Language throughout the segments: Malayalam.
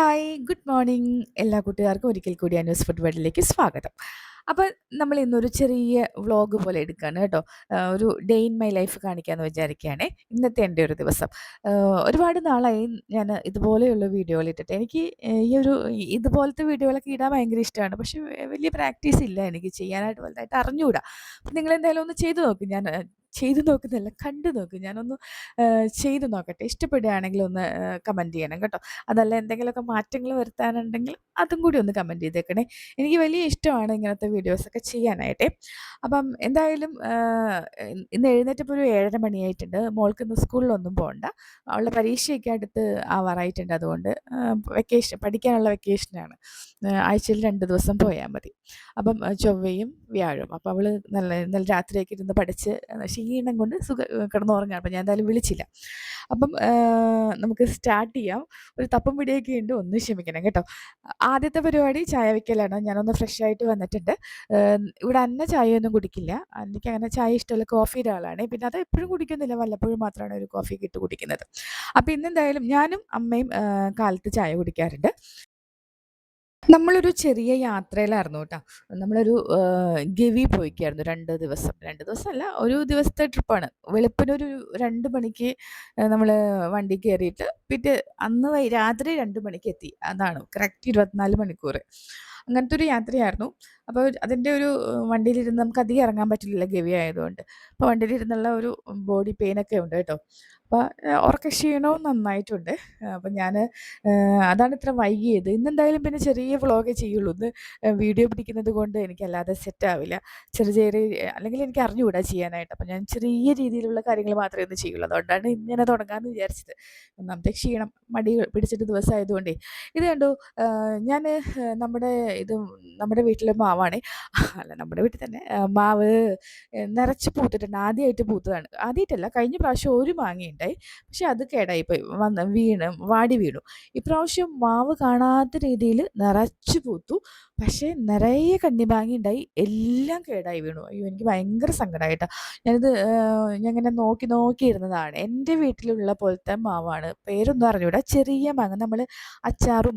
Hi good morning. എല്ലാ കൂട്ടുകാർക്കും ഒരിക്കൽ കൂടി ന്യൂസ് ഫുഡ് വേൾഡിലേക്ക് സ്വാഗതം. അപ്പോൾ നമ്മൾ ഇന്നൊരു ചെറിയ വ്ളോഗ് പോലെ എടുക്കുകയാണ് കേട്ടോ. ഒരു ഡേ ഇൻ മൈ ലൈഫ് കാണിക്കാമെന്ന് വിചാരിക്കുകയാണ്. ഇന്നത്തെ എന്റെ ഒരു ദിവസം. ഒരുപാട് നാളായി ഞാൻ ഇതുപോലെയുള്ള വീഡിയോകൾ ഇട്ടിട്ട്. എനിക്ക് ഈ ഒരു ഇതുപോലത്തെ വീഡിയോകളൊക്കെ ഇടാൻ ഭയങ്കര ഇഷ്ടമാണ്. പക്ഷേ വലിയ പ്രാക്ടീസ് ഇല്ല എനിക്ക്. ചെയ്യാനായിട്ട് വലുതായിട്ട് അറിഞ്ഞുകൂടാ അപ്പം നിങ്ങൾ എന്തായാലും ഒന്ന് ചെയ്തു നോക്ക്. ഞാൻ ആ, ചെയ്തു നോക്കുന്നില്ല കണ്ടു നോക്ക്. ഞാനൊന്ന് ചെയ്തു നോക്കട്ടെ. ഇഷ്ടപ്പെടുകയാണെങ്കിൽ ഒന്ന് കമന്റ് ചെയ്യണം കേട്ടോ. അതല്ല എന്തെങ്കിലുമൊക്കെ മാറ്റങ്ങൾ വരുത്താനുണ്ടെങ്കിൽ അതും കൂടി ഒന്ന് കമന്റ് ചെയ്തേക്കണേ. എനിക്ക് വലിയ ഇഷ്ടമാണ് ഇങ്ങനത്തെ വീഡിയോസൊക്കെ ചെയ്യാനായിട്ടേ. അപ്പം എന്തായാലും ഇന്ന് എഴുന്നേറ്റപ്പോൾ ഒരു ഏഴര മണിയായിട്ടുണ്ട്. മോൾക്ക് ഇന്ന് സ്കൂളിലൊന്നും പോകണ്ട അവളുടെ പരീക്ഷയൊക്കെ അടുത്ത് ആവാറായിട്ടുണ്ട്. അതുകൊണ്ട് വെക്കേഷൻ പഠിക്കാനുള്ള വെക്കേഷനാണ് ആഴ്ചയിൽ രണ്ട് ദിവസം പോയാൽ മതി. അപ്പം ചൊവ്വയും വ്യാഴും അപ്പം അവൾ നല്ല നല്ല രാത്രിയൊക്കെ ഇരുന്ന് പഠിച്ച് ക്ഷീണം കൊണ്ട് സുഖ കിടന്നുറങ്ങുക അപ്പം ഞാൻ എന്തായാലും വിളിച്ചില്ല. അപ്പം നമുക്ക് സ്റ്റാർട്ട് ചെയ്യാം. ഒരു തപ്പും പിടിയൊക്കെ ഉണ്ട്. ഒന്ന് ക്ഷമിക്കണം കേട്ടോ. ആദ്യത്തെ പരിപാടി ചായ വയ്ക്കലാണ് ഞാനൊന്ന് ഫ്രഷ് ആയിട്ട് വന്നിട്ടുണ്ട്. ഇവിടെ അന്ന ചായയൊന്നും കുടിക്കില്ല. എനിക്ക് അങ്ങനെ ചായ ഇഷ്ടമല്ല കോഫിയുടെ ആളാണ്. പിന്നെ അത് എപ്പോഴും കുടിക്കുന്നില്ല. വല്ലപ്പോഴും മാത്രമാണ് ഒരു കോഫി ഇട്ട് കുടിക്കുന്നത്. അപ്പോൾ ഇന്നെന്തായാലും ഞാനും അമ്മയും കാലത്ത് ചായ കുടിക്കാറുണ്ട്. നമ്മളൊരു ചെറിയ യാത്രയിലായിരുന്നു കേട്ടോ. നമ്മളൊരു ഗവി പോയിക്കായിരുന്നു രണ്ട് ദിവസം. രണ്ട് ദിവസമല്ല ഒരു ദിവസത്തെ ട്രിപ്പാണ്. വെളുപ്പിനൊരു രണ്ട് മണിക്ക് നമ്മൾ വണ്ടി കയറിയിട്ട് പിറ്റേ അന്ന് രാത്രി രണ്ട് മണിക്ക് എത്തി. അതാണ്. കറക്റ്റ് ഇരുപത്തിനാല് മണിക്കൂർ അങ്ങനത്തെ ഒരു യാത്രയായിരുന്നു. അപ്പോൾ അതിന്റെ ഒരു വണ്ടിയിലിരുന്ന് നമുക്ക് അധികം ഇറങ്ങാൻ പറ്റില്ല ഗവി ആയതുകൊണ്ട്. അപ്പോൾ വണ്ടിയിലിരുന്നുള്ള ഒരു ബോഡി പെയിനൊക്കെ ഉണ്ട് കേട്ടോ. അപ്പോൾ ഉറക്ക ക്ഷീണവും നന്നായിട്ടുണ്ട്. അപ്പം ഞാൻ അതാണ് ഇത്ര വൈകിയത്. ഇന്നെന്തായാലും പിന്നെ ചെറിയ വ്ളോഗേ ചെയ്യുള്ളൂ. ഇന്ന് വീഡിയോ പിടിക്കുന്നത് കൊണ്ട് എനിക്കല്ലാതെ സെറ്റാവില്ല ചെറിയ ചെറിയ അല്ലെങ്കിൽ എനിക്ക് അറിഞ്ഞുകൂടാ ചെയ്യാനായിട്ട്. അപ്പം ഞാൻ ചെറിയ രീതിയിലുള്ള കാര്യങ്ങൾ മാത്രമേ ഇന്ന് ചെയ്യുള്ളൂ. അതുകൊണ്ടാണ് ഇങ്ങനെ തുടങ്ങാമെന്ന് വിചാരിച്ചത്. ഒന്നാമത്തെ ക്ഷീണം മടി പിടിച്ചിട്ട് ദിവസമായതുകൊണ്ടേ. ഇത് കണ്ടു ഞാൻ നമ്മുടെ ഇത് നമ്മുടെ വീട്ടിലെ മാവാണ്. അല്ല നമ്മുടെ വീട്ടിൽ തന്നെ മാവ് നിറച്ച് പൂത്തിട്ടുണ്ട്. ആദ്യമായിട്ട് പൂത്തതാണ്. ആദ്യമായിട്ടല്ല കഴിഞ്ഞ പ്രാവശ്യം ഒരു മാങ്ങയുണ്ടായി. പക്ഷെ അത് കേടായി കേടായിപ്പോയി വന്ന് വീണ് വാടി വീണു. ഇപ്രാവശ്യം മാവ് കാണാത്ത രീതിയിൽ നിറച്ച് പൂത്തു. പക്ഷേ നിറയെ കണ്ണിമാങ്ങ ഉണ്ടായി എല്ലാം കേടായി വീണു. അയ്യോ എനിക്ക് ഭയങ്കര സങ്കടമായിട്ടാ ഞാനിത് ഇങ്ങനെ നോക്കി നോക്കിയിരുന്നതാണ് എന്റെ വീട്ടിലുള്ള പോലത്തെ മാവാണ്. പേരൊന്നും അറിഞ്ഞൂടാ. ചെറിയ മാങ്ങ. നമ്മൾ അച്ചാറും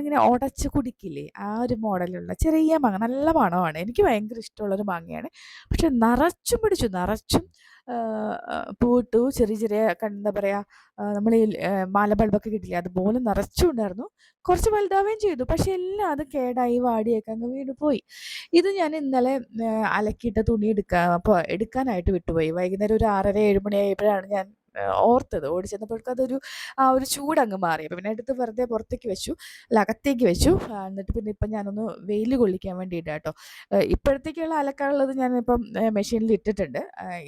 ഇങ്ങനെ ഉടച്ച് കുടിക്കില്ലേ? ആ ഒരു മോഡലുള്ള ചെറിയ മാങ്ങ നല്ല മണമാണ്. എനിക്ക് ഭയങ്കര ഇഷ്ടമുള്ളൊരു മാങ്ങയാണ്. പക്ഷെ നിറച്ചും പിടിച്ചു നിറച്ചും പൂവിട്ടു. ചെറിയ ചെറിയ എന്താ പറയുക നമ്മൾ ഈ മാല ബൾബൊക്കെ കിട്ടില്ല അതുപോലെ നിറച്ചും ഉണ്ടായിരുന്നു. കുറച്ച് വലുതാവുകയും ചെയ്തു. പക്ഷെ എല്ലാം അത് കേടായി വാടിയൊക്കെ അങ്ങ് വീട് പോയി. ഇത് ഞാൻ ഇന്നലെ അലക്കിയിട്ട തുണി എടുക്കാൻ എടുക്കാനായിട്ട് വിട്ടുപോയി. വൈകുന്നേരം ഒരു ആറര ഏഴ് മണിയായപ്പോഴാണ് ഞാൻ ഓർത്തത്. ഓടി ചെന്നപ്പോഴേക്കും അതൊരു ആ ഒരു ചൂടങ്ങ് മാറി. അപ്പം പിന്നെ എടുത്ത് വെറുതെ പുറത്തേക്ക് വെച്ചു. അല്ല അകത്തേക്ക് വെച്ചു. എന്നിട്ട് പിന്നെ ഇപ്പം ഞാനൊന്ന് വെയിൽ കൊള്ളിക്കാൻ വേണ്ടിയിട്ട് കേട്ടോ ഇപ്പോഴത്തേക്കുള്ള അലക്കാനുള്ളത് ഞാനിപ്പം മെഷീനിൽ ഇട്ടിട്ടുണ്ട്.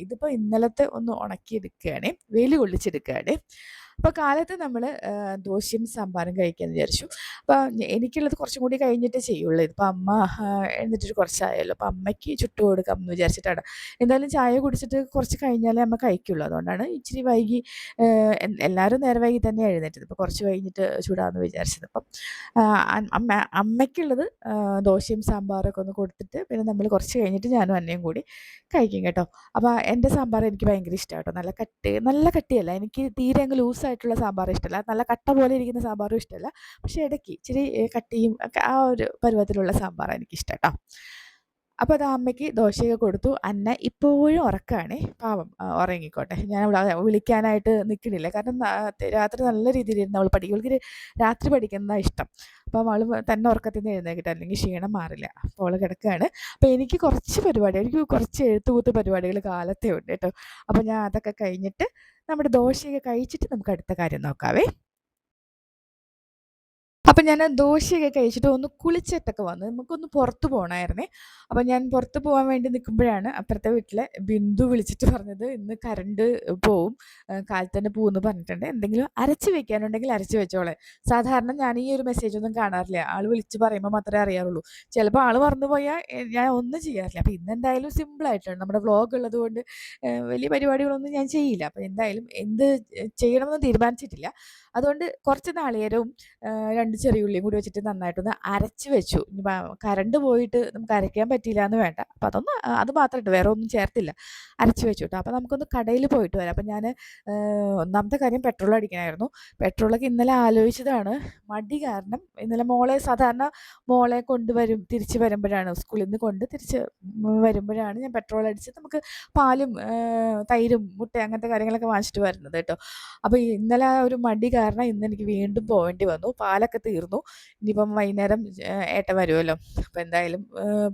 ഇതിപ്പോൾ ഇന്നലത്തെ ഒന്ന് ഉണക്കിയെടുക്കുകയാണ്. വെയിൽ കൊള്ളിച്ചെടുക്കുകയാണ്. അപ്പോൾ കാലത്ത് നമ്മൾ ദോശയും സാമ്പാറും കഴിക്കാമെന്ന് വിചാരിച്ചു. അപ്പോൾ എനിക്കുള്ളത് കുറച്ചും കൂടി കഴിഞ്ഞിട്ട് ചെയ്യുള്ളൂ. ഇതിപ്പോൾ അമ്മ എന്നിട്ടൊരു കുറച്ചായല്ലോ. അപ്പോൾ അമ്മയ്ക്ക് ചുട്ടു കൊടുക്കാം എന്ന് വിചാരിച്ചിട്ടാണ്. എന്തായാലും ചായ കുടിച്ചിട്ട് കുറച്ച് കഴിഞ്ഞാലേ അമ്മ കഴിക്കുള്ളൂ. അതുകൊണ്ടാണ് ഇച്ചിരി വൈകി എല്ലാവരും നേരെ വൈകി തന്നെ എഴുന്നേറ്റത്. ഇപ്പൊ കുറച്ച് കഴിഞ്ഞിട്ട് ചൂടാന്ന് വിചാരിച്ചത്. അപ്പം അമ്മ അമ്മയ്ക്കുള്ളത് ദോശയും സാമ്പാറൊക്കെ ഒന്ന് കൊടുത്തിട്ട് പിന്നെ നമ്മൾ കുറച്ച് കഴിഞ്ഞിട്ട് ഞാനും അന്നയും കൂടി കഴിക്കും കേട്ടോ. അപ്പോൾ എന്റെ സാമ്പാർ എനിക്ക് ഭയങ്കര ഇഷ്ടമാണ് കേട്ടോ. നല്ല കട്ടി നല്ല കട്ടിയല്ല. എനിക്ക് തീരെ അങ്ങ് ലൂസായിട്ടുള്ള സാമ്പാർ ഇഷ്ടമല്ല നല്ല കട്ട പോലെ ഇരിക്കുന്ന സാമ്പാറും ഇഷ്ടമല്ല പക്ഷേ ഇടയ്ക്ക് ഇച്ചിരി കട്ടിയും ഒക്കെ ആ ഒരു പരുവത്തിലുള്ള സാമ്പാറാണ് എനിക്കിഷ്ടം കേട്ടോ അപ്പോൾ അത് അമ്മയ്ക്ക് ദോശയൊക്കെ കൊടുത്തു. അന്ന ഇപ്പോഴും ഉറക്കമാണേ പാവം ഉറങ്ങിക്കോട്ടെ. ഞാൻ അവിടെ വിളിക്കാനായിട്ട് നിൽക്കണില്ല കാരണം രാത്രി നല്ല രീതിയിൽ അവൾ പഠിക്കും. അവൾക്ക് രാത്രി പഠിക്കുന്നതാണ് ഇഷ്ടം. അപ്പം അവൾ തന്നെ ഉറക്കത്തിൽ നിന്ന് എഴുന്നേക്കിട്ട്. അല്ലെങ്കിൽ ക്ഷീണം മാറില്ല. അപ്പോൾ അവൾ കിടക്കുകയാണ് അപ്പോൾ എനിക്ക് കുറച്ച് പരിപാടി എനിക്ക് കുറച്ച് എഴുത്തുകൂത്ത് പരിപാടികൾ കാലത്തേ ഉണ്ട് കേട്ടോ. അപ്പോൾ ഞാൻ അതൊക്കെ കഴിഞ്ഞിട്ട് നമ്മുടെ ദോശയൊക്കെ കഴിച്ചിട്ട് നമുക്ക് അടുത്ത കാര്യം നോക്കാവേ. അപ്പം ഞാൻ ദോശയൊക്കെ കഴിച്ചിട്ട് ഒന്ന് കുളിച്ചിട്ടൊക്കെ വന്നു നമുക്കൊന്ന് പുറത്ത് പോകണമായിരുന്നേ അപ്പം ഞാൻ പുറത്ത് പോകാൻ വേണ്ടി നിൽക്കുമ്പോഴാണ് അപ്പുറത്തെ വീട്ടിലെ ബിന്ദു വിളിച്ചിട്ട് പറഞ്ഞത് ഇന്ന് കറണ്ട് പോവും കാലത്ത് തന്നെ പോകുമെന്ന് പറഞ്ഞിട്ടുണ്ട്. എന്തെങ്കിലും അരച്ച് വെക്കാനുണ്ടെങ്കിൽ അരച്ച് വെച്ചോളെ. സാധാരണ ഞാൻ ഈ ഒരു മെസ്സേജ് ഒന്നും കാണാറില്ല. ആൾ വിളിച്ച് പറയുമ്പോൾ മാത്രമേ അറിയാറുള്ളൂ. ചിലപ്പോൾ ആൾ മറന്നു പോയാൽ ഞാൻ ഒന്നും ചെയ്യാറില്ല. അപ്പം ഇന്ന് എന്തായാലും സിമ്പിൾ ആയിട്ടാണ്. നമ്മുടെ വ്ലോഗ് ഉള്ളത് കൊണ്ട് വലിയ പരിപാടികളൊന്നും ഞാൻ ചെയ്യില്ല. അപ്പം എന്തായാലും എന്ത് ചെയ്യണമെന്ന് തീരുമാനിച്ചിട്ടില്ല. അതുകൊണ്ട് കുറച്ച് നാളികേരവും രണ്ട് രണ്ട് ചെറിയ ഉള്ളിയും കൂടി വെച്ചിട്ട് നന്നായിട്ടൊന്ന് അരച്ച് വെച്ചു. കരണ്ട് പോയിട്ട് നമുക്ക് അരയ്ക്കാൻ പറ്റിയില്ല എന്ന് വേണ്ട. അപ്പോൾ അതൊന്ന് അത് മാത്രമായിട്ട് വേറെ ഒന്നും ചേർത്തില്ല. അരച്ച് വെച്ചു കേട്ടോ അപ്പോൾ നമുക്കൊന്ന് കടയിൽ പോയിട്ട് വരാം. അപ്പോൾ ഞാൻ ഒന്നാമത്തെ കാര്യം പെട്രോൾ അടിക്കണമായിരുന്നു പെട്രോളൊക്കെ ഇന്നലെ ആലോചിച്ചതാണ്. മടി കാരണം ഇന്നലെ മോളെ സാധാരണ മോളെ കൊണ്ടുവരും തിരിച്ച് വരുമ്പോഴാണ് സ്കൂളിൽ നിന്ന് കൊണ്ട് തിരിച്ച് വരുമ്പോഴാണ് ഞാൻ പെട്രോൾ അടിച്ച് നമുക്ക് പാലും തൈരും മുട്ട അങ്ങനത്തെ കാര്യങ്ങളൊക്കെ വാങ്ങിച്ചിട്ട് വരുന്നത് കേട്ടോ അപ്പോൾ ഇന്നലെ ഒരു മടി കാരണം ഇന്ന് എനിക്ക് വീണ്ടും പോകേണ്ടി വന്നു. പാലൊക്കെ തീർന്നു. ഇനിയിപ്പം വൈകുന്നേരം ഏട്ട വരുമല്ലോ അപ്പം എന്തായാലും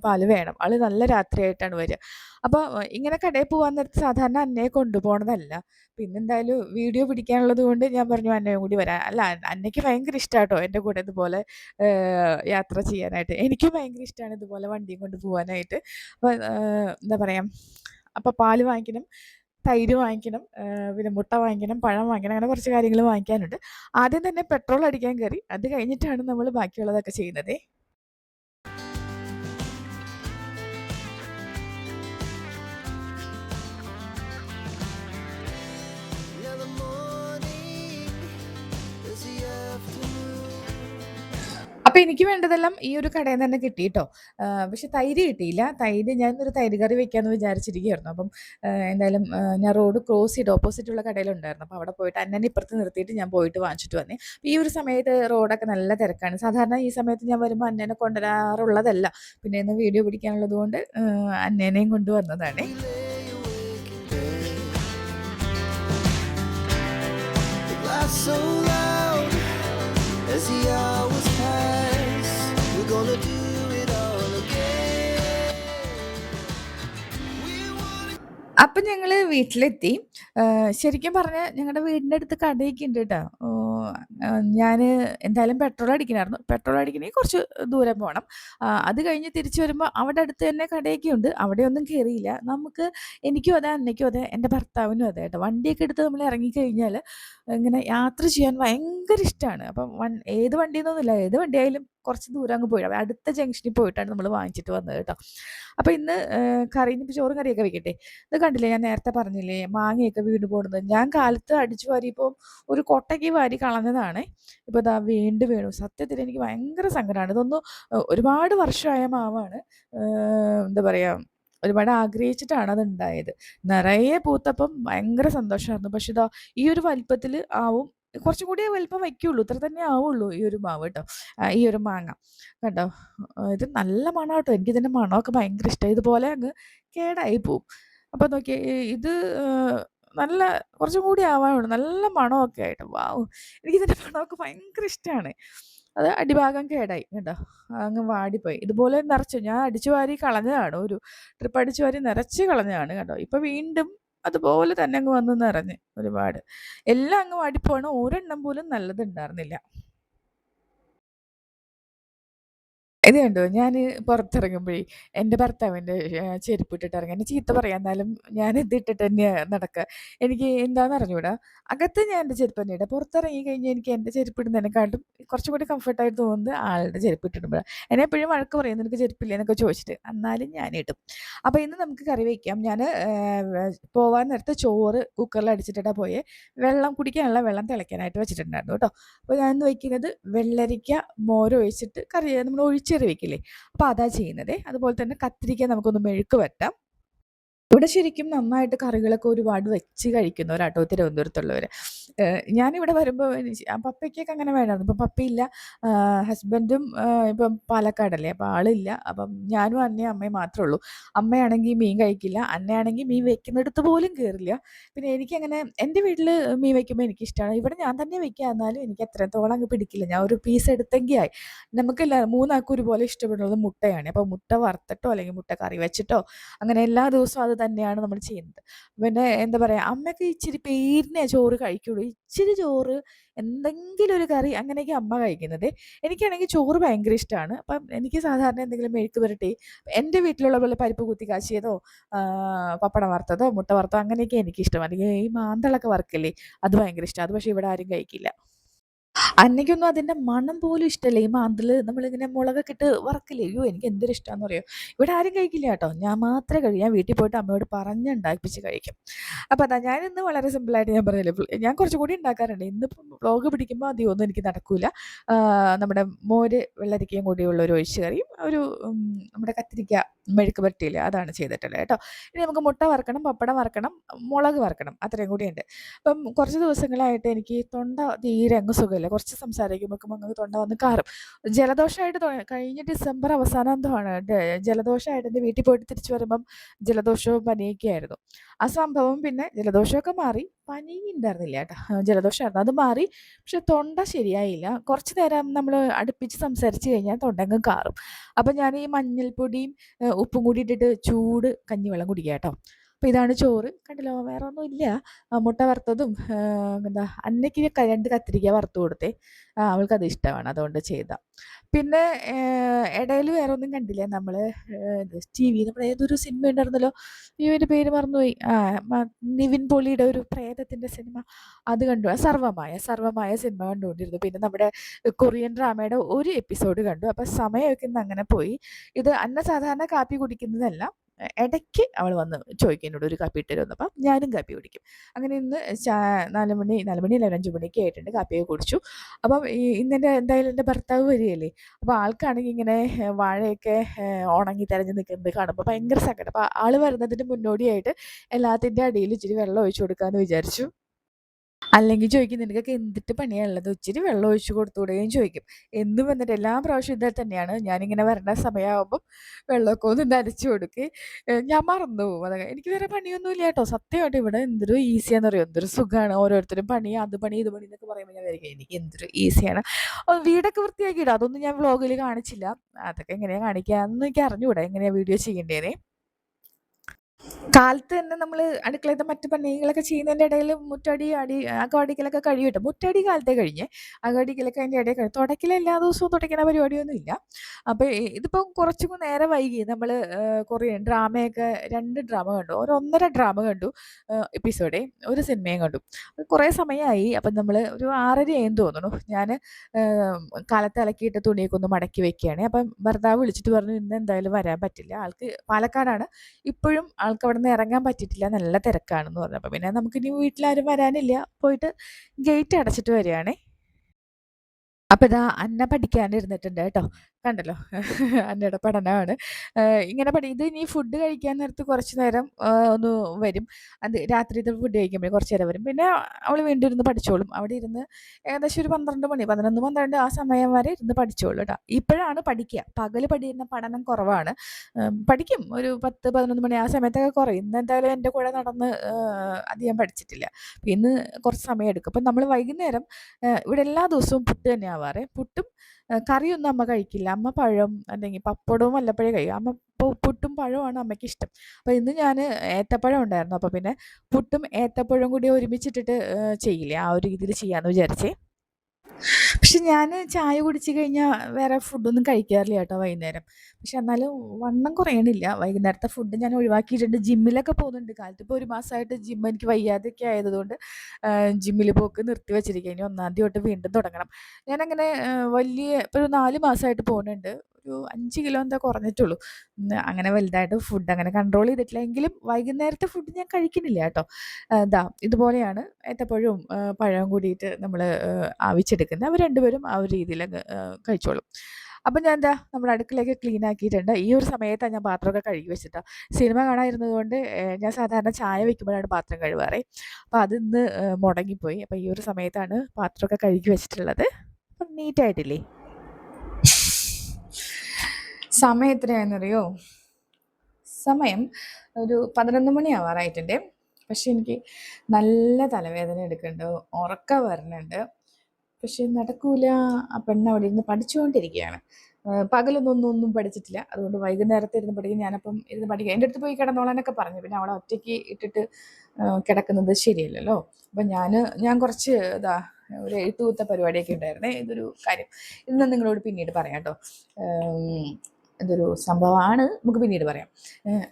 പാൽ വേണം. ആൾ നല്ല രാത്രിയായിട്ടാണ് വരിക. അപ്പോൾ ഇങ്ങനെ കടയിൽ പോകാൻ നേരത്ത് സാധാരണ അന്നയെ കൊണ്ടുപോകണതല്ല പിന്നെന്തായാലും വീഡിയോ പിടിക്കാനുള്ളത് കൊണ്ട് ഞാൻ പറഞ്ഞു അന്നയും കൂടി വരാം. അല്ല അന്നയ്ക്ക് ഭയങ്കര ഇഷ്ടമാട്ടോ എന്റെ കൂടെ ഇതുപോലെ യാത്ര ചെയ്യാനായിട്ട്. എനിക്കും ഭയങ്കര ഇഷ്ടമാണ് ഇതുപോലെ വണ്ടിയും കൊണ്ട് പോകാനായിട്ട്. അപ്പം എന്താ പറയുക അപ്പോൾ പാൽ വാങ്ങിക്കണം. തൈര് വാങ്ങിക്കണം പിന്നെ മുട്ട വാങ്ങിക്കണം പഴം വാങ്ങിക്കണം അങ്ങനെ കുറച്ച് കാര്യങ്ങൾ വാങ്ങിക്കാനുണ്ട്. ആദ്യം തന്നെ പെട്രോൾ അടിക്കാൻ കയറി. അത് കഴിഞ്ഞിട്ടാണ് നമ്മൾ ബാക്കിയുള്ളതൊക്കെ ചെയ്യുന്നത്. എനിക്ക് വേണ്ടതെല്ലാം ഈ ഒരു കടയിൽ നിന്ന് തന്നെ കിട്ടി കേട്ടോ പക്ഷെ തൈര് കിട്ടിയില്ല. തൈര് ഞാനൊരു തൈര് കറി വെക്കാമെന്ന് വിചാരിച്ചിരിക്കുകയായിരുന്നു. അപ്പം എന്തായാലും ഞാൻ റോഡ് ക്രോസ് ചെയ്ത് ഓപ്പോസിറ്റുള്ള കടയിലുണ്ടായിരുന്നു. അപ്പോൾ അവിടെ പോയിട്ട് അന്നെ ഇപ്പുറത്ത് നിർത്തിയിട്ട് ഞാൻ പോയിട്ട് വാങ്ങിച്ചിട്ട് വന്നേ. ഈ ഒരു സമയത്ത് റോഡൊക്കെ നല്ല തിരക്കാണ്. സാധാരണ ഈ സമയത്ത് ഞാൻ വരുമ്പോൾ അന്നേനെ കൊണ്ടുവരാറുള്ളതല്ല. പിന്നെ ഇന്ന് വീഡിയോ പിടിക്കാനുള്ളത് കൊണ്ട് അന്നേനെയും കൊണ്ടുവന്നതാണ്. അപ്പം ഞങ്ങൾ വീട്ടിലെത്തി. ശരിക്കും പറഞ്ഞാൽ ഞങ്ങളുടെ വീടിന്റെ അടുത്ത് കടയൊക്കെ ഉണ്ട് കേട്ടോ ഞാൻ എന്തായാലും പെട്രോൾ അടിക്കണമായിരുന്നു പെട്രോൾ അടിക്കണമെങ്കിൽ കുറച്ച് ദൂരം പോകണം അത് കഴിഞ്ഞ് തിരിച്ചു വരുമ്പോൾ അവിടെ അടുത്ത് തന്നെ കടയൊക്കെ ഉണ്ട്. അവിടെയൊന്നും കയറിയില്ല നമുക്ക് എനിക്കും അതെ അന്നയ്ക്കും അതെ എന്റെ ഭർത്താവിനും അതെ കേട്ടോ വണ്ടിയൊക്കെ എടുത്ത് നമ്മൾ ഇറങ്ങിക്കഴിഞ്ഞാൽ ഇങ്ങനെ യാത്ര ചെയ്യാൻ ഭയങ്കര ഇഷ്ടമാണ് അപ്പം വൺ ഏത് വണ്ടിയെന്നൊന്നുമില്ല ഏത് വണ്ടിയായാലും കുറച്ച് ദൂരം അങ്ങ് പോയി അടുത്ത ജംഗ്ഷനിൽ പോയിട്ടാണ് നമ്മൾ വാങ്ങിച്ചിട്ട് വന്നത് കേട്ടോ. അപ്പോൾ ഇന്ന് കറി ഇനിയിപ്പോൾ ചോറും കറിയൊക്കെ വെക്കട്ടെ? ഇത് കണ്ടില്ലേ ഞാൻ നേരത്തെ പറഞ്ഞില്ലേ മാങ്ങയൊക്കെ വീട് പോകുന്നത് ഞാൻ കാലത്ത് അടിച്ചു വാരിയപ്പോൾ ഒരു കൊട്ടയ്ക്ക് വാരി കളഞ്ഞതാണ്. ഇപ്പോൾ ഇതാ വീണ്ടും വീണു. സത്യത്തിൽ എനിക്ക് ഭയങ്കര സങ്കടമാണ് ഇതൊന്നും ഒരുപാട് വർഷമായ മാവാണ്. എന്താ പറയുക ഒരുപാട് ആഗ്രഹിച്ചിട്ടാണ് അത് ഉണ്ടായത്. നിറയെ പൂത്തപ്പം ഭയങ്കര സന്തോഷമായിരുന്നു പക്ഷെ ഇതാ ഈ ഒരു വലിപ്പത്തിൽ ആവും കുറച്ചും കൂടി വലിപ്പം വയ്ക്കുള്ളൂ. ഇത്ര തന്നെ ആവുള്ളൂ ഈ ഒരു മാവ് കേട്ടോ. ഈ ഒരു മാങ്ങ. കേട്ടോ ഇത് നല്ല മണം കേട്ടോ. എനിക്കിതിന്റെ മണമൊക്കെ ഭയങ്കര ഇഷ്ടമായി ഇതുപോലെ അങ്ങ് കേടായി പോവും. അപ്പോൾ നോക്കി ഇത് നല്ല കുറച്ചും കൂടി ആവാനുള്ളൂ. നല്ല മണമൊക്കെ ആയിട്ട്. വാവ് എനിക്കിതിന്റെ മണമൊക്കെ ഭയങ്കര ഇഷ്ടമാണ് അത് അടിഭാഗം കേടായി കേട്ടോ. അങ്ങ് വാടിപ്പോയി. ഇതുപോലെ നിറച്ചു. ഞാൻ അടിച്ചു വാരി കളഞ്ഞതാണ്. ഒരു ട്രിപ്പ് അടിച്ചു വാരി നിറച്ച് കളഞ്ഞതാണ് കേട്ടോ. ഇപ്പം വീണ്ടും അതുപോലെ തന്നെ അങ്ങ് വന്ന് നിറഞ്ഞ് ഒരുപാട്. എല്ലാം അങ്ങ് വാടിപ്പോണ് ഒരെണ്ണം പോലും നല്ലതുണ്ടായിരുന്നില്ല. ഇത് കണ്ടോ? ഞാൻ പുറത്തിറങ്ങുമ്പോഴേ എന്റെ ഭർത്താവിന്റെ ചെരുപ്പ് ഇട്ടിട്ട് ഇറങ്ങി എന്നെ ചീത്ത പറയാം. എന്നാലും ഞാൻ ഇട്ടിട്ട് തന്നെയാണ് നടക്കുക എനിക്ക് എന്താണെന്ന് അറിഞ്ഞൂടാ? അകത്ത് ഞാൻ എന്റെ ചെരുപ്പ് തന്നെ ഇടാം. പുറത്തിറങ്ങി കഴിഞ്ഞാൽ എനിക്ക് എന്റെ ചെരുപ്പ് ഇടുന്നതിനെക്കാട്ടും കുറച്ചും കൂടി കംഫർട്ടായിട്ട് തോന്നുന്നത് ആളുടെ ചെരുപ്പ് ഇട്ടിടുമ്പോഴാണ് എന്നെ എപ്പോഴും വഴക്ക് പറയും നിനക്ക് ചെരുപ്പില്ല? എന്നൊക്കെ ചോദിച്ചിട്ട്. എന്നാലും ഇടും. അപ്പോൾ ഇന്ന് നമുക്ക് കറി വയ്ക്കാം ഞാൻ പോകാൻ നേരത്തെ ചോറ് കുക്കറിൽ അടിച്ചിട്ടാണ് പോയേ. വെള്ളം കുടിക്കാനുള്ള വെള്ളം തിളയ്ക്കാനായിട്ട് വെച്ചിട്ടുണ്ടായിരുന്നു കേട്ടോ. അപ്പോൾ ഞാൻ ഇന്ന് വയ്ക്കുന്നത് വെള്ളരിക്ക മോരൊഴിച്ചിട്ട് കറി നമ്മൾ ഒഴിച്ച് ഒഴിച്ചെറി വെക്കില്ലേ അപ്പോൾ അതാ ചെയ്യുന്നത്. അതുപോലെ തന്നെ കത്തിരിക്ക നമുക്കൊന്ന് മെഴുക്ക് വറ്റാം ഇവിടെ ശരിക്കും നന്നായിട്ട് കറികളൊക്കെ ഒരുപാട് വെച്ച് കഴിക്കുന്നവരാട്ടോ തിരുവനന്തപുരത്തുള്ളവർ ഞാനിവിടെ വരുമ്പോൾ പപ്പയ്ക്കൊക്കെ അങ്ങനെ വേണമായിരുന്നു. ഇപ്പം പപ്പയില്ല ഹസ്ബൻഡും ഇപ്പം പാലക്കാടല്ലേ. അപ്പം ആളില്ല. അപ്പം ഞാനും അന്നയും അമ്മയും മാത്രമേ ഉള്ളൂ. അമ്മയാണെങ്കിൽ മീൻ കഴിക്കില്ല. അന്നയാണെങ്കിൽ മീൻ വെക്കുന്നിടത്ത് പോലും കയറില്ല പിന്നെ എനിക്കങ്ങനെ എന്റെ വീട്ടിൽ മീൻ വയ്ക്കുമ്പോൾ എനിക്കിഷ്ടമാണ് ഇവിടെ ഞാൻ തന്നെ വെക്കുക എന്നാലും എനിക്ക് എത്രത്തോളം അങ്ങ് പിടിക്കില്ല. ഞാൻ ഒരു പീസ് എടുത്തെങ്കിൽ ആയി. നമുക്കില്ല മൂന്നാൾക്കും ഒരുപോലെ ഇഷ്ടപ്പെടുന്നത് മുട്ടയാണ്. അപ്പോൾ മുട്ട വറുത്തിട്ടോ അല്ലെങ്കിൽ മുട്ട കറി വെച്ചിട്ടോ അങ്ങനെ എല്ലാ ദിവസവും അത് തന്നെയാണ് നമ്മൾ ചെയ്യുന്നത്. പിന്നെ എന്താ പറയുക അമ്മയ്ക്ക് ഇച്ചിരി പേരിനെ ചോറ് കഴിക്കുള്ളൂ. ഇച്ചിരി ചോറ് എന്തെങ്കിലും ഒരു കറി അങ്ങനെയൊക്കെ അമ്മ കഴിക്കുന്നത്. എനിക്കാണെങ്കിൽ ചോറ് ഭയങ്കര ഇഷ്ടമാണ് അപ്പം എനിക്ക് സാധാരണ എന്തെങ്കിലും മെഴുക്ക് പുരട്ടി എന്റെ വീട്ടിലുള്ള പോലെ പരിപ്പ് കുത്തി കാശിയതോ പപ്പടം വറുത്തതോ മുട്ട വറുത്തതോ അങ്ങനെയൊക്കെ എനിക്കിഷ്ടം. അല്ലെങ്കിൽ ഈ മാന്തളൊക്കെ വറുക്കില്ലേ അത് ഭയങ്കര ഇഷ്ടമാണ് അത് പക്ഷേ ഇവിടെ ആരും കഴിക്കില്ല. അന്നയ്ക്കൊന്നും അതിന്റെ മണം പോലും ഇഷ്ടമല്ല. ഈ മാന്തിൽ നമ്മളിങ്ങനെ മുളകൊക്കെ ഇട്ട് വറക്കില്ലേ? അയ്യോ! എനിക്ക് എന്തൊരു ഇഷ്ടമാണെന്ന് അറിയോ? ഇവിടെ ആരും കഴിക്കില്ല കേട്ടോ. ഞാൻ മാത്രമേ കഴിയും ഞാൻ വീട്ടിൽ പോയിട്ട് അമ്മയോട് പറഞ്ഞുണ്ടാക്കിപ്പിച്ച് കഴിക്കും. അപ്പോൾ അതാ ഞാനിന്ന് വളരെ സിമ്പിളായിട്ട് ഞാൻ പറഞ്ഞില്ലേ ഞാൻ കുറച്ചും കൂടി ഉണ്ടാക്കാറുണ്ട്. ഇന്നിപ്പം വ്ളോഗ് പിടിക്കുമ്പോൾ അധികമൊന്നും എനിക്ക് നടക്കൂല. നമ്മുടെ മോര് വെള്ളരിക്കയും കൂടിയുള്ള ഒരു ഒഴിച്ച് കറിയും ഒരു നമ്മുടെ കത്തിരിക്ക മെഴുക്ക് പറ്റിയില്ല അതാണ് ചെയ്തിട്ടുള്ളത് കേട്ടോ. ഇനി നമുക്ക് മുട്ട വറക്കണം, പപ്പടം വറക്കണം, മുളക് വറക്കണം അത്രയും കൂടിയുണ്ട്. അപ്പം കുറച്ച് ദിവസങ്ങളായിട്ട് എനിക്ക് തൊണ്ട തീരെ അങ്ങ് സുഖമില്ല. കുറച്ച് സംസാരിക്കുമ്പോൾ അങ്ങ് തൊണ്ട വന്ന് കാറും. ജലദോഷമായിട്ട് കഴിഞ്ഞ ഡിസംബർ അവസാനം എന്താണ് ജലദോഷമായിട്ട് എന്റെ വീട്ടിൽ പോയിട്ട് തിരിച്ചു വരുമ്പം ജലദോഷവും പനിയൊക്കെ ആയിരുന്നു. ആ സംഭവം പിന്നെ ജലദോഷമൊക്കെ മാറി. പനി ഉണ്ടായിരുന്നില്ല കേട്ടോ. ജലദോഷമായിരുന്നു. അത് മാറി. പക്ഷെ തൊണ്ട ശരിയായില്ല. കുറച്ച് നേരം നമ്മൾ അടുപ്പിച്ച് സംസാരിച്ച് കഴിഞ്ഞാൽ തൊണ്ടങ്ങ് കാറും. അപ്പം ഞാൻ ഈ മഞ്ഞൾപ്പൊടിയും ഉപ്പും കൂടി ഇട്ടിട്ട് ചൂട് കഞ്ഞിവെള്ളം കുടിക്കാം കേട്ടോ. അപ്പോൾ ഇതാണ് ചോറ്. കണ്ടല്ലോ വേറെ ഒന്നും ഇല്ല മുട്ട വറുത്തതും എന്താ അന്നയ്ക്ക് രണ്ട് 2 കത്തിരിക്ക വറുത്ത് കൊടുത്തേ. അവൾക്കത് ഇഷ്ടമാണ്. അതുകൊണ്ട് ചെയ്ത പിന്നെ ഇടയിൽ വേറെ ഒന്നും കണ്ടില്ലേ നമ്മൾ ടി വി നമ്മുടെ ഏതൊരു സിനിമ ഉണ്ടായിരുന്നല്ലോ. അതിന്റെ പേര് മറന്നുപോയി. ആ നിവിൻ പോളിയുടെ ഒരു പ്രേതത്തിന്റെ സിനിമ. അത് കണ്ടു. സർവമായ സർവമായ സിനിമ കണ്ടുകൊണ്ടിരുന്നു. പിന്നെ നമ്മുടെ കൊറിയൻ ഡ്രാമയുടെ ഒരു എപ്പിസോഡ് കണ്ടു. അപ്പോൾ സമയമൊക്കെ ഇന്ന് അങ്ങനെ പോയി. ഇത് അന്ന സാധാരണ കാപ്പി കുടിക്കുന്നതല്ല. ഇടയ്ക്ക് അവൾ വന്ന് ചോദിക്കും എന്നോട് ഒരു കാപ്പി ഇട്ട് തരുമെന്ന് അപ്പം ഞാനും കാപ്പി കുടിക്കും. അങ്ങനെ ഇന്ന് നാല് 4 മണി 4 മണിയല്ല ഒരു 5 മണിയൊക്കെ ആയിട്ടുണ്ട്. കാപ്പിയൊക്കെ കുടിച്ചു. അപ്പം ഈ ഇന്നെന്റെ എന്തായാലും എന്റെ ഭർത്താവ് വരികയല്ലേ. അപ്പോൾ ആൾക്കാണെങ്കിൽ ഇങ്ങനെ വാഴയൊക്കെ ഉണങ്ങി തിരഞ്ഞ് നിൽക്കുന്നത് കാണുമ്പോൾ ഭയങ്കര സങ്കടം. അപ്പോൾ ആൾ വരുന്നതിന് മുന്നോടിയായിട്ട് എല്ലാത്തിന്റെ അടിയിൽ ഇച്ചിരി വെള്ളം ഒഴിച്ചു കൊടുക്കാമെന്ന് വിചാരിച്ചു. അല്ലെങ്കിൽ ചോദിക്കും നിനക്കൊക്കെ എന്തിട്ട് പണിയാണുള്ളത് ഇച്ചിരി വെള്ളം ഒഴിച്ചു കൊടുത്തുകൂടെയും ചോദിക്കും. എന്നും വന്നിട്ട് എല്ലാ പ്രാവശ്യം ഇതേ തന്നെയാണ്. ഞാനിങ്ങനെ വരേണ്ട സമയമാകുമ്പം വെള്ളമൊക്കെ ഒന്ന് നനച്ചു കൊടുക്കുക ഞാൻ മറന്നു പോകും. അതൊക്കെ എനിക്ക് വേറെ പണിയൊന്നുമില്ല കേട്ടോ. സത്യമായിട്ട് ഇവിടെ എന്തൊരു ഈസിയാന്ന് പറയും എന്തൊരു സുഖമാണ്. ഓരോരുത്തരും പണി അത് പണി ഇത് പണി എന്നൊക്കെ പറയുമ്പോൾ ഞാൻ വിചാരിക്കും എനിക്ക് എന്തൊരു ഈസിയാണ്. വീടൊക്കെ വൃത്തിയാക്കിയിടും. അതൊന്നും ഞാൻ വ്ളോഗിൽ കാണിച്ചില്ല. അതൊക്കെ എങ്ങനെയാ കാണിക്കാന്ന് എനിക്ക് അറിഞ്ഞുകൂടാ എങ്ങനെയാണ് വീഡിയോ ചെയ്യേണ്ടേന്നേ. കാലത്ത് തന്നെ നമ്മൾ അടുക്കളത്തെ മറ്റ് പണികളൊക്കെ ചെയ്യുന്നതിന്റെ ഇടയിൽ മുറ്റടി അടി അകമടിക്കലൊക്കെ കഴിയും. മുറ്റടി കാലത്തെ കഴിഞ്ഞ് അകമടിക്കലൊക്കെ അതിന്റെ ഇടയിൽ കഴിഞ്ഞു തുടയ്ക്കൽ എല്ലാ ദിവസവും തുടയ്ക്കുന്ന പരിപാടിയൊന്നും ഇല്ല. അപ്പോൾ ഇതിപ്പം കുറച്ചും നേരം വൈകി. നമ്മൾ കുറേ ഡ്രാമയൊക്കെ രണ്ട് ഡ്രാമ കണ്ടു. ഒരു 1 1/2 ഡ്രാമ കണ്ടു. എപ്പിസോഡേ. ഒരു സിനിമയും കണ്ടു. കുറേ സമയമായി. അപ്പം നമ്മൾ ഒരു ആറര ഏന്ന് തോന്നുന്നു. ഞാൻ കാലത്ത് ഇളക്കിയിട്ട് തുണിയൊക്കെ ഒന്ന് മടക്കി വെക്കുകയാണ് അപ്പം ഭർത്താവ് വിളിച്ചിട്ട് പറഞ്ഞു ഇന്ന് എന്തായാലും വരാൻ പറ്റില്ല. ആൾക്ക് പാലക്കാടാണ്. ഇപ്പോഴും ആൾക്ക് അവിടെ നിന്ന് ഇറങ്ങാൻ പറ്റിയിട്ടില്ല. നല്ല തിരക്കാണെന്ന് പറഞ്ഞു. അപ്പോൾ പിന്നെ നമുക്കിനി വീട്ടിലാരും വരാനില്ല. പോയിട്ട് ഗേറ്റ് അടച്ചിട്ട് വരികയാണേ. അപ്പോൾ ഇതാ അന്ന പഠിക്കാനിരുന്നിട്ടുണ്ട് കേട്ടോ. കണ്ടല്ലോ അന്നയുടെ പഠനമാണ്. ഇങ്ങനെ പഠി ഇത് ഇനി ഫുഡ് കഴിക്കാൻ നേരത്ത് കുറച്ച് നേരം ഒന്ന് വരും. അത് ഇത് ഫുഡ് കഴിക്കുമ്പോൾ കുറച്ച് നേരം വരും. പിന്നെ അവൾ വീണ്ടും ഇരുന്ന് പഠിച്ചോളും. അവിടെ ഇരുന്ന് ഏകദേശം ഒരു 12 മണി 11, 12 ആ സമയം വരെ ഇരുന്ന് പഠിച്ചോളൂ കേട്ടോ. ഇപ്പോഴാണ് പഠിക്കുക. പകൽ പഠിക്കുന്ന പഠനം കുറവാണ്. പഠിക്കും. ഒരു 10, 11 മണി ആ സമയത്തൊക്കെ കുറയും. ഇന്ന് എന്തായാലും എന്റെ കൂടെ നടന്ന് അധികം പഠിച്ചിട്ടില്ല. ഇന്ന് കുറച്ച് സമയം എടുക്കും. അപ്പം നമ്മൾ വൈകുന്നേരം ഇവിടെ എല്ലാ ദിവസവും പുട്ട് തന്നെ ആവാറ്. പുട്ടും കറിയൊന്നും അമ്മ കഴിക്കില്ല. അമ്മ പഴം അല്ലെങ്കിൽ പപ്പടവും വല്ലപ്പോഴേ കഴിക്കും അമ്മ ഇപ്പോൾ പുട്ടും പഴമാണ് അമ്മയ്ക്ക് ഇഷ്ടം അപ്പോൾ ഇന്ന് ഞാൻ ഏത്തപ്പഴം ഉണ്ടായിരുന്നു. അപ്പോൾ പിന്നെ പുട്ടും ഏത്തപ്പഴവും കൂടി ഒരുമിച്ചിട്ടിട്ട് ചെയ്യില്ലേ ആ ഒരു രീതിയിൽ ചെയ്യാമെന്ന് വിചാരിച്ചേ. പക്ഷെ ഞാൻ ചായ കുടിച്ച് കഴിഞ്ഞാൽ വേറെ ഫുഡൊന്നും കഴിക്കാറില്ല കേട്ടോ വൈകുന്നേരം. പക്ഷെ എന്നാലും വണ്ണം കുറയണില്ല. വൈകുന്നേരത്തെ ഫുഡ് ഞാൻ ഒഴിവാക്കിയിട്ടുണ്ട്. ജിമ്മിലൊക്കെ പോകുന്നുണ്ട്. കാലത്ത് ഇപ്പോൾ ഒരു മാസമായിട്ട് ജിം എനിക്ക് വയ്യാതെയൊക്കെ ആയതുകൊണ്ട് ജിമ്മിൽ പോക്ക് നിർത്തി വെച്ചിരിക്കുക ഇനി 1-ാം തീയതി തൊട്ട് വീണ്ടും തുടങ്ങണം. ഞാനങ്ങനെ വലിയ ഇപ്പോൾ ഒരു നാല് മാസമായിട്ട് പോകുന്നുണ്ട്. ഒരു അഞ്ച് കിലോ എന്താ കുറഞ്ഞിട്ടുള്ളൂ. അങ്ങനെ വലുതായിട്ട് ഫുഡ് അങ്ങനെ കൺട്രോൾ ചെയ്തിട്ടില്ല. എങ്കിലും വൈകുന്നേരത്തെ ഫുഡ് ഞാൻ കഴിക്കുന്നില്ല കേട്ടോ. എന്താ ഇതുപോലെയാണ് ഏത്തപ്പഴവും പഴവും കൂടിയിട്ട് നമ്മൾ ആവിച്ചെടുക്കുന്നത്. അവർ രണ്ടുപേരും ആ ഒരു രീതിയിൽ കഴിച്ചോളും. അപ്പം ഞാൻ എന്താ നമ്മുടെ അടുക്കളയൊക്കെ ക്ലീൻ ആക്കിയിട്ടുണ്ട്. ഈ ഒരു സമയത്താണ് ഞാൻ പാത്രമൊക്കെ കഴുകി വെച്ചിട്ടാ. സിനിമ കാണാതിരുന്നതുകൊണ്ട് ഞാൻ സാധാരണ ചായ വെക്കുമ്പോഴാണ് പാത്രം കഴുകാറ് അപ്പോൾ അത് ഇന്ന് മുടങ്ങിപ്പോയി. അപ്പോൾ ഈ ഒരു സമയത്താണ് പാത്രമൊക്കെ കഴുകി വെച്ചിട്ടുള്ളത്. അപ്പം നീറ്റായിട്ടില്ലേ? സമയം എത്രയാണെന്നറിയോ? സമയം ഒരു 11 മണി ആവാറായിട്ടുണ്ട് പക്ഷെ എനിക്ക് നല്ല തലവേദന എടുക്കുന്നുണ്ട്. ഉറക്കം വരുന്നുണ്ട്. പക്ഷെ നടക്കൂല. ആ പെണ്ണ് അവിടെ ഇരുന്ന് പഠിച്ചുകൊണ്ടിരിക്കുകയാണ്. പകലൊന്നും ഒന്നും ഒന്നും പഠിച്ചിട്ടില്ല. അതുകൊണ്ട് വൈകുന്നേരത്തെ ഇരുന്ന് പഠിക്കും. ഞാനപ്പം ഇരുന്ന് പഠിക്കുക എന്റെ അടുത്ത് പോയി കിടന്നോളാനൊക്കെ പറഞ്ഞു. പിന്നെ അവളെ ഒറ്റയ്ക്ക് ഇട്ടിട്ട് കിടക്കുന്നത് ശരിയല്ലല്ലോ. അപ്പം ഞാൻ ഞാൻ കുറച്ച് ഇതാ ഒരു എഴുത്തുകൂത്ത പരിപാടിയൊക്കെ ഉണ്ടായിരുന്നേ. ഇതൊരു കാര്യം. ഇന്ന് നിങ്ങളോട് പിന്നീട് പറയാം കേട്ടോ. ഇതൊരു സംഭവമാണ്. നമുക്ക് പിന്നീട് പറയാം.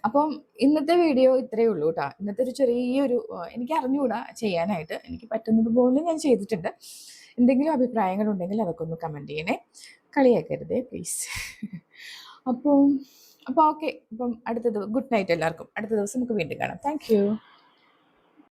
അപ്പം ഇന്നത്തെ വീഡിയോ ഇത്രയേ ഉള്ളൂ കേട്ടോ. ഇന്നത്തെ ഒരു ചെറിയൊരു എനിക്ക് അറിഞ്ഞുകൂടാ ചെയ്യാനായിട്ട്. എനിക്ക് പറ്റുന്നത് പോലെ ഞാൻ ചെയ്തിട്ടുണ്ട്. എന്തെങ്കിലും അഭിപ്രായങ്ങളുണ്ടെങ്കിൽ അതൊക്കെ ഒന്ന് കമന്റ് ചെയ്യണേ കളിയാക്കരുതേ പ്ലീസ് അപ്പോൾ അപ്പോൾ ഓക്കെ അപ്പം അടുത്ത ദിവസം ഗുഡ് നൈറ്റ് എല്ലാവർക്കും അടുത്ത ദിവസം നമുക്ക് വീണ്ടും കാണാം താങ്ക്